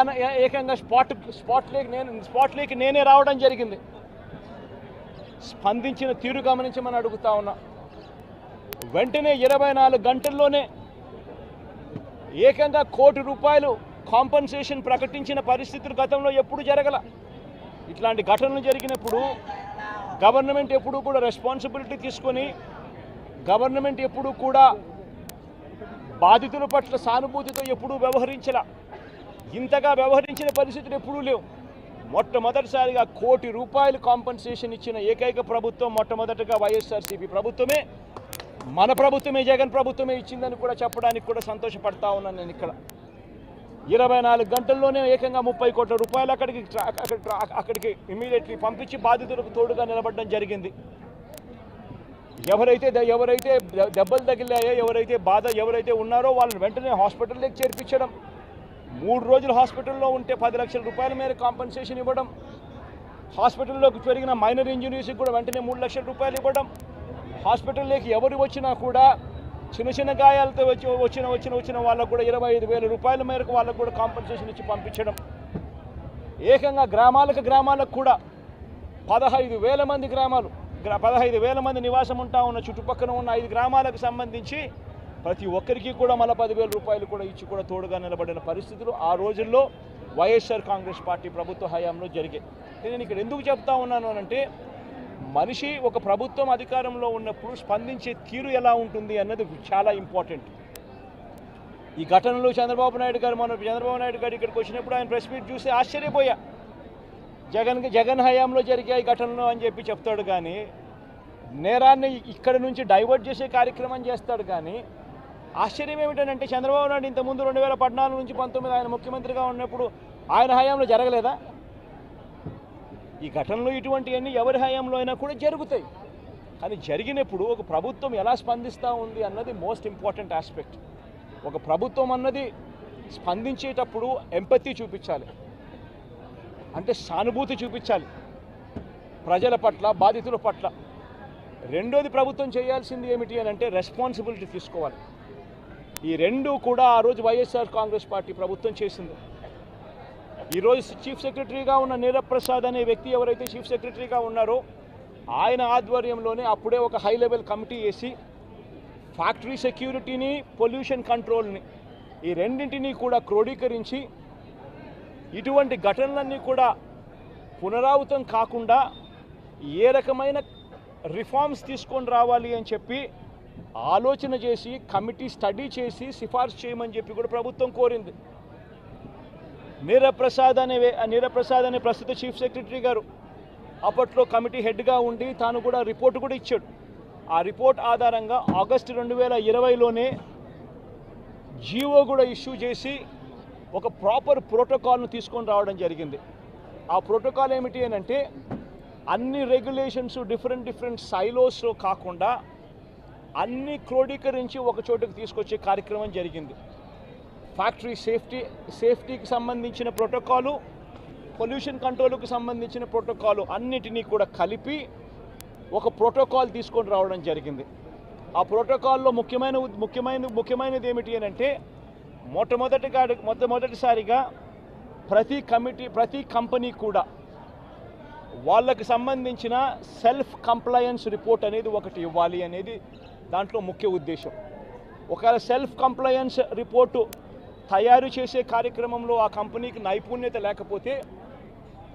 ఏకంగా స్పాట్ స్పాట్లోకి నేను స్పాట్లోకి నేనే రావడం జరిగింది. స్పందించిన తీరు గమనించమని అడుగుతా ఉన్నా. వెంటనే ఇరవై నాలుగు గంటల్లోనే ఏకంగా కోటి రూపాయలు కాంపన్సేషన్ ప్రకటించిన పరిస్థితులు గతంలో ఎప్పుడు జరగల. ఇట్లాంటి ఘటనలు జరిగినప్పుడు గవర్నమెంట్ ఎప్పుడూ కూడా రెస్పాన్సిబిలిటీ తీసుకొని గవర్నమెంట్ ఎప్పుడూ కూడా బాధితుల పట్ల సానుభూతితో ఎప్పుడూ వ్యవహరించలా. ఇంతగా వ్యవహరించిన పరిస్థితులు ఎప్పుడూ లేవు. మొట్టమొదటిసారిగా కోటి రూపాయలు కాంపన్సేషన్ ఇచ్చిన ఏకైక ప్రభుత్వం మొట్టమొదటగా వైఎస్ఆర్సీపీ ప్రభుత్వమే. మన ప్రభుత్వమే జగన్ ప్రభుత్వమే ఇచ్చిందని కూడా చెప్పడానికి కూడా సంతోషపడతా ఉన్నాను నేను ఇక్కడ. ఇరవై నాలుగు గంటల్లోనే ఏకంగా ముప్పై కోట్ల రూపాయలు అక్కడికి ట్రా- అక్కడికి అక్కడికి ఇమీడియట్లీ పంపించి బాధితులకు తోడుగా నిలబడడం జరిగింది. ఎవరైతే ఎవరైతే దెబ్బలు తగిలాయో ఎవరైతే బాధ ఎవరైతే ఉన్నారో వాళ్ళని వెంటనే హాస్పిటల్లోకి చేర్పించడం. మూడు రోజులు హాస్పిటల్లో ఉంటే పది లక్షల రూపాయల మేర కాంపన్సేషన్ ఇవ్వడం హాస్పిటల్లోకి పెరిగిన మైనర్ ఇంజనీర్స్కి కూడా వెంటనే మూడు లక్షల రూపాయలు ఇవ్వడం హాస్పిటల్లోకి ఎవరు వచ్చినా కూడా చిన్న చిన్న గాయాలతో వచ్చి వచ్చిన వచ్చిన వచ్చిన వాళ్ళకు కూడా ఇరవై ఐదు వేల రూపాయల మేరకు వాళ్ళకు కూడా కాంపన్సేషన్ ఇచ్చి పంపించడం. ఏకంగా గ్రామాలకు గ్రామాలకు కూడా పదహైదు వేల మంది గ్రామాలు గ్రా- పదహైదు వేల మంది నివాసం ఉంటా ఉన్న చుట్టుపక్కల ఉన్న ఐదు గ్రామాలకు సంబంధించి ప్రతి ఒక్కరికి కూడా మళ్ళీ పదివేల రూపాయలు కూడా ఇచ్చి కూడా తోడుగా నిలబడిన పరిస్థితులు ఆ రోజుల్లో వైఎస్ఆర్ కాంగ్రెస్ పార్టీ ప్రభుత్వ హయాంలో జరిగాయి. నేను ఇక్కడ ఎందుకు చెప్తా ఉన్నాను అంటే మనిషి ఒక ప్రభుత్వం అధికారంలో ఉన్నప్పుడు స్పందించే తీరు ఎలా ఉంటుంది అన్నది చాలా ఇంపార్టెంట్. ఈ ఘటనలో చంద్రబాబు నాయుడు గారు మన చంద్రబాబు నాయుడు గారు ఇక్కడికి వచ్చినప్పుడు ఆయన ప్రెస్ మీట్ చూసి ఆశ్చర్యపోయా. జగన్ జగన్ హయాంలో జరిగాయి ఘటనలు అని చెప్పి చెప్తాడు కానీ నేరాన్ని ఇక్కడ నుంచి డైవర్ట్ చేసే కార్యక్రమం చేస్తాడు కానీ ఆశ్చర్యం ఏమిటంటే చంద్రబాబు నాయుడు ఇంతకుముందు రెండు వేల పద్నాలుగు నుంచి పంతొమ్మిది ఆయన ముఖ్యమంత్రిగా ఉన్నప్పుడు ఆయన హయాంలో జరగలేదా? ఈ ఘటనలు ఇటువంటివన్నీ ఎవరి హయాంలో అయినా కూడా జరుగుతాయి. కానీ జరిగినప్పుడు ఒక ప్రభుత్వం ఎలా స్పందిస్తూ ఉంది అన్నది మోస్ట్ ఇంపార్టెంట్ ఆస్పెక్ట్ ఒక ప్రభుత్వం అన్నది స్పందించేటప్పుడు ఎంపతి చూపించాలి. అంటే సానుభూతి చూపించాలి. ప్రజల పట్ల బాధితుల పట్ల. రెండోది ప్రభుత్వం చేయాల్సింది ఏమిటి అని అంటే రెస్పాన్సిబిలిటీ తీసుకోవాలి. ఈ రెండు కూడా ఆ రోజు వైఎస్ఆర్ కాంగ్రెస్ పార్టీ ప్రభుత్వం చేసింది. ఈరోజు చీఫ్ సెక్రటరీగా ఉన్న నీరబ్ ప్రసాద్ అనే వ్యక్తి ఎవరైతే చీఫ్ సెక్రటరీగా ఉన్నారో ఆయన ఆధ్వర్యంలోనే అప్పుడే ఒక హై లెవెల్ కమిటీ వేసి ఫ్యాక్టరీ సెక్యూరిటీని పొల్యూషన్ కంట్రోల్ని ఈ రెండింటినీ కూడా క్రోడీకరించి ఇటువంటి ఘటనలన్నీ కూడా పునరావృతం కాకుండా ఏ రకమైన రిఫార్మ్స్ తీసుకొని రావాలి అని చెప్పి ఆలోచన చేసి కమిటీ స్టడీ చేసి సిఫార్సు చేయమని చెప్పి కూడా ప్రభుత్వం కోరింది. నీరప్రసాద్ అనే నీరప్రసాద్ అనే ప్రస్తుత చీఫ్ సెక్రటరీ గారు అప్పట్లో కమిటీ హెడ్గా ఉండి తాను కూడా రిపోర్ట్ కూడా ఇచ్చాడు. ఆ రిపోర్ట్ ఆధారంగా ఆగస్టు రెండు వేల ఇరవైలోనే జీవో కూడా ఇష్యూ చేసి ఒక ప్రాపర్ ప్రోటోకాల్ను తీసుకొని రావడం జరిగింది. ఆ ప్రోటోకాల్ ఏమిటి అని అంటే అన్ని రెగ్యులేషన్స్ డిఫరెంట్ డిఫరెంట్ సైలోస్లో కాకుండా అన్ని క్రోడీకరించి ఒక చోటుకు తీసుకొచ్చే కార్యక్రమం జరిగింది. ఫ్యాక్టరీ సేఫ్టీ సేఫ్టీకి సంబంధించిన ప్రోటోకాలు పొల్యూషన్ కంట్రోల్కి సంబంధించిన ప్రోటోకాలు అన్నిటినీ కూడా కలిపి ఒక ప్రోటోకాల్ తీసుకొని రావడం జరిగింది. ఆ ప్రోటోకాల్లో ముఖ్యమైన ముఖ్యమైన ముఖ్యమైనది ఏమిటి అని అంటే మొట్టమొదటిగా మొట్టమొదటిసారిగా ప్రతి కమిటీ ప్రతి కంపెనీ కూడా వాళ్ళకి సంబంధించిన సెల్ఫ్ కంప్లయన్స్ రిపోర్ట్ అనేది ఒకటి ఇవ్వాలి అనేది దాంట్లో ముఖ్య ఉద్దేశం. ఒకవేళ సెల్ఫ్ కంప్లయన్స్ రిపోర్టు తయారు చేసే కార్యక్రమంలో ఆ కంపెనీకి నైపుణ్యత లేకపోతే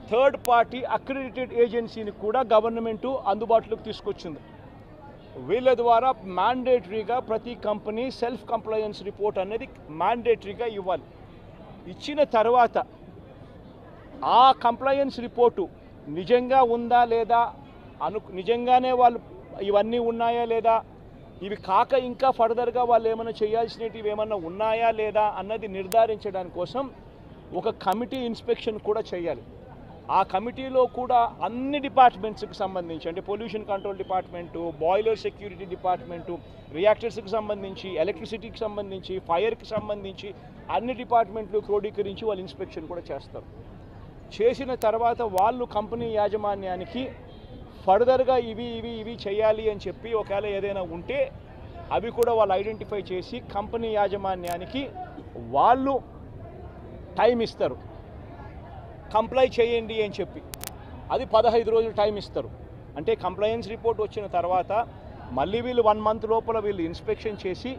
థర్డ్ పార్టీ అక్రిడిటెడ్ ఏజెన్సీని కూడా గవర్నమెంటు అందుబాటులోకి తీసుకొచ్చింది. వీళ్ళ ద్వారా మ్యాండేటరీగా ప్రతి కంపెనీ సెల్ఫ్ కంప్లయన్స్ రిపోర్ట్ అనేది మ్యాండేటరీగా ఇవ్వాలి. ఇచ్చిన తర్వాత ఆ కంప్లయన్స్ రిపోర్టు నిజంగా ఉందా లేదా అను నిజంగానే వాళ్ళు ఇవన్నీ ఉన్నాయా లేదా ఇవి కాక ఇంకా ఫర్దర్గా వాళ్ళు ఏమైనా చేయాల్సినవి ఏమైనా ఉన్నాయా లేదా అన్నది నిర్ధారించడానికి కోసం ఒక కమిటీ ఇన్స్పెక్షన్ కూడా చేయాలి. ఆ కమిటీలో కూడా అన్ని డిపార్ట్మెంట్స్కి సంబంధించి అంటే pollution control department boiler security department రియాక్టర్స్కి సంబంధించి ఎలక్ట్రిసిటీకి సంబంధించి ఫైర్కి సంబంధించి అన్ని డిపార్ట్మెంట్లు క్రోడీకరించి వాళ్ళు ఇన్స్పెక్షన్ కూడా చేస్తారు. చేసిన తర్వాత వాళ్ళు కంపెనీ యాజమాన్యానికి ఫర్దర్గా ఇవి ఇవి ఇవి చేయాలి అని చెప్పి ఒకవేళ ఏదైనా ఉంటే అవి కూడా వాళ్ళు ఐడెంటిఫై చేసి కంపెనీ యాజమాన్యానికి వాళ్ళు టైం ఇస్తారు. కంప్లై చేయండి అని చెప్పి. అది పదహైదు రోజులు టైం ఇస్తారు. అంటే కంప్లయన్స్ రిపోర్ట్ వచ్చిన తర్వాత మళ్ళీ వీళ్ళు వన్ మంత్ లోపల వీళ్ళు ఇన్స్పెక్షన్ చేసి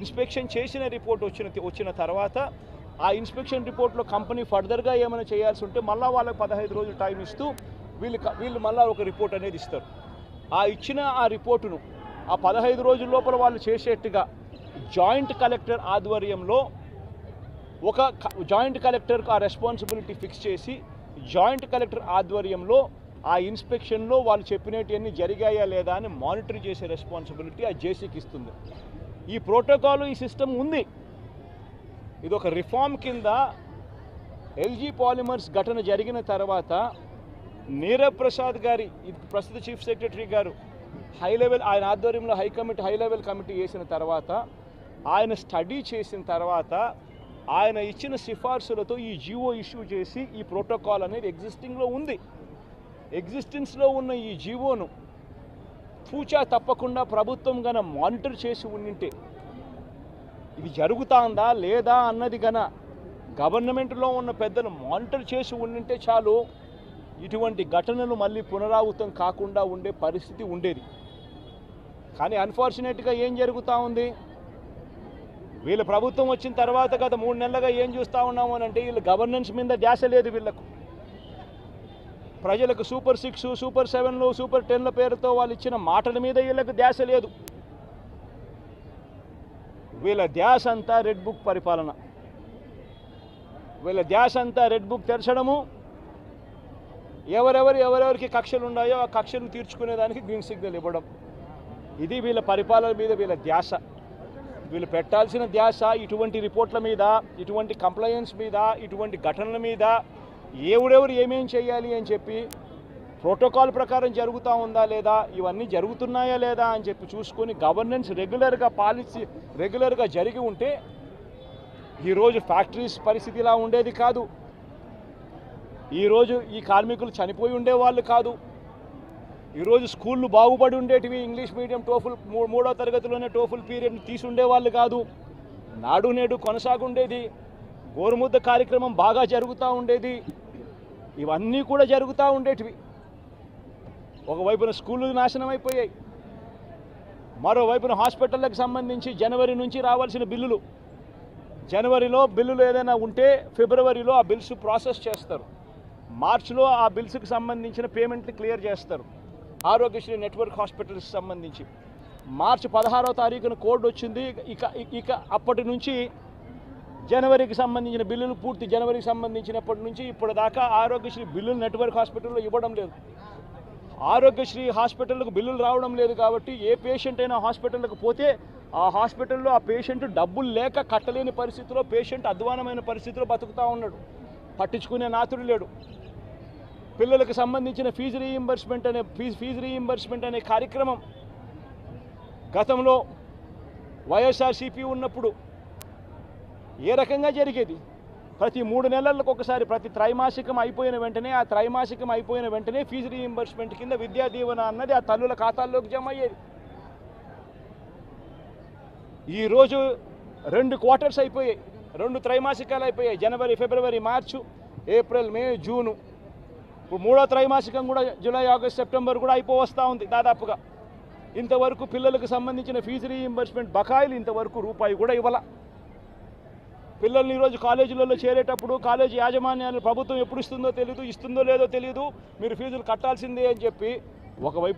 ఇన్స్పెక్షన్ చేసిన రిపోర్ట్ వచ్చిన వచ్చిన తర్వాత ఆ ఇన్స్పెక్షన్ రిపోర్ట్లో కంపెనీ ఫర్దర్గా ఏమైనా చేయాల్సి ఉంటే మళ్ళీ వాళ్ళకి పదహైదు రోజులు టైం ఇస్తూ వీళ్ళు వీళ్ళు మళ్ళీ ఒక రిపోర్ట్ అనేది ఇస్తారు. ఆ ఇచ్చిన ఆ రిపోర్టును ఆ పదహైదు రోజుల లోపల వాళ్ళు చేసేట్టుగా జాయింట్ కలెక్టర్ ఆధ్వర్యంలో ఒక క- జాయింట్ కలెక్టర్కు ఆ రెస్పాన్సిబిలిటీ ఫిక్స్ చేసి జాయింట్ కలెక్టర్ ఆధ్వర్యంలో ఆ ఇన్స్పెక్షన్లో వాళ్ళు చెప్పినవన్నీ జరిగాయా లేదా అని మానిటర్ చేసే రెస్పాన్సిబిలిటీ ఆ జేసీకి ఇస్తుంది. ఈ ప్రోటోకాల్ ఈ సిస్టమ్ ఉంది. ఇది ఒక రిఫార్మ్ కింద ఎల్జీ పాలిమర్స్ ఘటన జరిగిన తర్వాత నీరవ్ ప్రసాద్ గారి ప్రస్తుత చీఫ్ సెక్రటరీ గారు హై లెవెల్ ఆయన ఆధ్వర్యంలో high committee high level committee వేసిన తర్వాత ఆయన స్టడీ చేసిన తర్వాత ఆయన ఇచ్చిన సిఫార్సులతో ఈ జీవో ఇష్యూ చేసి ఈ ప్రోటోకాల్ అనేది ఎగ్జిస్టింగ్లో ఉంది. ఎగ్జిస్టెన్స్లో ఉన్న ఈ జీవోను పూచా తప్పకుండా ప్రభుత్వం గన మానిటర్ చేసి ఉండింటే ఇది జరుగుతాందా లేదా అన్నది గన గవర్నమెంట్లో ఉన్న పెద్దలు మానిటర్ చేసి ఉండింటే చాలు. ఇటువంటి ఘటనలు మళ్ళీ పునరావృతం కాకుండా ఉండే పరిస్థితి ఉండేది. కానీ అన్ఫార్చునేట్గా ఏం జరుగుతూ ఉంది? వీళ్ళ ప్రభుత్వం వచ్చిన తర్వాత గత మూడు నెలలుగా ఏం చూస్తూ ఉన్నాము అని అంటే వీళ్ళ గవర్నెన్స్ మీద ధ్యాస లేదు వీళ్ళకు. ప్రజలకు సూపర్ సిక్స్ సూపర్ సెవెన్లు సూపర్ టెన్ల పేరుతో వాళ్ళు ఇచ్చిన మాటల మీద వీళ్ళకు ధ్యాస లేదు. వీళ్ళ ధ్యాస అంతా రెడ్ బుక్ పరిపాలన. వీళ్ళ ధ్యాస అంతా రెడ్ బుక్ తెరచడము ఎవరెవరు ఎవరెవరికి కక్షలు ఉన్నాయో ఆ కక్షలు తీర్చుకునేదానికి గ్రీన్ సిగ్నల్ ఇవ్వడం. ఇది వీళ్ళ పరిపాలన మీద వీళ్ళ ధ్యాస. వీళ్ళు పెట్టాల్సిన ధ్యాస ఇటువంటి రిపోర్ట్ల మీద ఇటువంటి కంప్లైన్స్ మీద ఇటువంటి ఘటనల మీద ఎవడెవరు ఏమేం చేయాలి అని చెప్పి ప్రోటోకాల్ ప్రకారం జరుగుతూ ఉందా లేదా ఇవన్నీ జరుగుతున్నాయా లేదా అని చెప్పి చూసుకొని గవర్నెన్స్ రెగ్యులర్గా పాలసీ రెగ్యులర్గా జరిగి ఉంటే ఈరోజు ఫ్యాక్టరీస్ పరిస్థితి ఇలా ఉండేది కాదు. ఈరోజు ఈ కార్మికులు చనిపోయి ఉండేవాళ్ళు కాదు. ఈరోజు స్కూళ్ళు బాగుపడి ఉండేటివి ఇంగ్లీష్ మీడియం టోఫుల్ మూడో తరగతిలోనే టోఫుల్ పీరియడ్ తీసుండేవాళ్ళు కాదు. నాడు నేడు కొనసాగుండేది. గోరుముద్ద కార్యక్రమం బాగా జరుగుతూ ఉండేది. ఇవన్నీ కూడా జరుగుతూ ఉండేటివి. ఒకవైపున స్కూళ్ళు నాశనం అయిపోయాయి మరోవైపున హాస్పిటళ్ళకు సంబంధించి జనవరి నుంచి రావాల్సిన బిల్లులు. జనవరిలో బిల్లులు ఏదైనా ఉంటే ఫిబ్రవరిలో ఆ బిల్స్ ప్రాసెస్ చేస్తారు. మార్చిలో ఆ బిల్స్కి సంబంధించిన పేమెంట్లు క్లియర్ చేస్తారు. ఆరోగ్యశ్రీ నెట్వర్క్ హాస్పిటల్స్కి సంబంధించి. మార్చి పదహారవ తారీఖున కోడ్ వచ్చింది. ఇక ఇక అప్పటి నుంచి జనవరికి సంబంధించిన బిల్లులు పూర్తి జనవరికి సంబంధించినప్పటి నుంచి ఇప్పుడు దాకా ఆరోగ్యశ్రీ బిల్లులు నెట్వర్క్ హాస్పిటల్లో ఇవ్వడం లేదు. ఆరోగ్యశ్రీ హాస్పిటల్కు బిల్లులు రావడం లేదు కాబట్టి ఏ పేషెంట్ అయినా హాస్పిటల్కి పోతే ఆ హాస్పిటల్లో ఆ పేషెంట్ డబ్బులు లేక కట్టలేని పరిస్థితిలో పేషెంట్ అధ్వానమైన పరిస్థితిలో బతుకుతూ ఉన్నాడు. పట్టించుకునే నాతుడు లేడు. పిల్లలకు సంబంధించిన ఫీజు రీఇంబర్స్మెంట్ అనే ఫీజు ఫీజు రీఇంబర్స్మెంట్ అనే కార్యక్రమం గతంలో వైఎస్ఆర్సీపీ ఉన్నప్పుడు ఏ రకంగా జరిగేది? ప్రతి మూడు నెలలకు ఒకసారి ప్రతి త్రైమాసికం అయిపోయిన వెంటనే ఆ త్రైమాసికం అయిపోయిన వెంటనే ఫీజు రీఇంబర్స్మెంట్ కింద విద్యా దీవెన అన్నది ఆ తల్లుల ఖాతాల్లోకి జమ అయ్యేది. ఈరోజు రెండు క్వార్టర్స్ అయిపోయాయి. రెండు త్రైమాసికాలు అయిపోయాయి. జనవరి February March April May June. ఇప్పుడు మూడో త్రైమాసికం కూడా జూలై ఆగస్ట్ సెప్టెంబర్ కూడా అయిపోవస్తూ ఉంది దాదాపుగా. ఇంతవరకు పిల్లలకు సంబంధించిన ఫీజు రీఇంబర్స్మెంట్ బకాయిలు ఇంతవరకు రూపాయి కూడా ఇవ్వాల. పిల్లల్ని ఈరోజు కాలేజీలలో చేరేటప్పుడు కాలేజీ యాజమాన్యాలు ప్రభుత్వం ఎప్పుడు ఇస్తుందో తెలియదు ఇస్తుందో లేదో తెలియదు మీరు ఫీజులు కట్టాల్సిందే అని చెప్పి ఒకవైపు